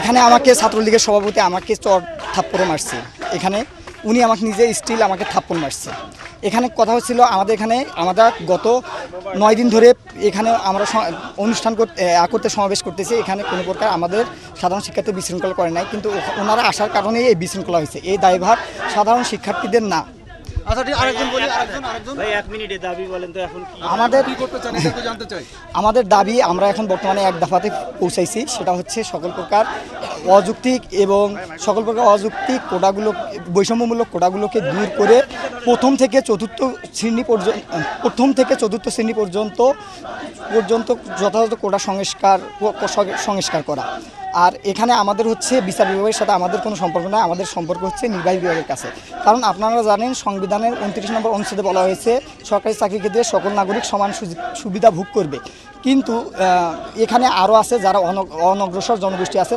এখানে আমাকে ছাত্রলীগের সভাপতি আমাকে চর থাপ্পড় মারছে। এখানে উনি আমাকে নিজে স্টিল আমাকে থাপ্পড় মারছে। এখানে কথা হচ্ছিল আমাদের এখানে আমাদের গত নয় দিন ধরে এখানে আমরা অনুষ্ঠান করতে করতে সমাবেশ করতেছি। এখানে কোনো প্রকার আমাদের সাধারণ শিক্ষার্থী বিশৃঙ্খলা করে নাই। কিন্তু ওনারা আসার কারণেই এই বিশৃঙ্খলা হয়েছে। এই দায়ভার সাধারণ শিক্ষার্থীদের না। আচ্ছা ঠিক আরেকজন বলি আরেকজন আরেকজন। ভাই এক মিনিটে দাবি বলেন তো এখন আমাদের কি করতে চান এটা একটু জানতে চাই। আমাদের দাবি আমরা এখন বর্তমানে এক দফাতে পৌঁছাইছি সেটা হচ্ছে সকল প্রকার অযৌক্তিক এবং সকল প্রকার অযৌক্তিক কোটাগুলো বৈষম্যমূলক কোটাগুলোকে দূর করে প্রথম থেকে চতুর্থ শ্রেণি পর্যন্ত, প্রথম থেকে চতুর্থ শ্রেণি পর্যন্ত পর্যন্ত যথাযথ কোটা সংস্কার সংস্কার করা। আর এখানে আমাদের হচ্ছে বিচার বিভাগের সাথে আমাদের কোনো সম্পর্ক নয় আমাদের সম্পর্ক হচ্ছে নির্বাহী বিভাগের কাছে। কারণ আপনারা জানেন, সংবিধানের উনত্রিশ নম্বর অনুচ্ছেদে বলা হয়েছে, সরকারি চাকরি ক্ষেত্রে সকল নাগরিক সমান সুবিধা ভোগ করবে। কিন্তু এখানে আরও আছে যারা অন- অনগ্রসর জনগোষ্ঠী আছে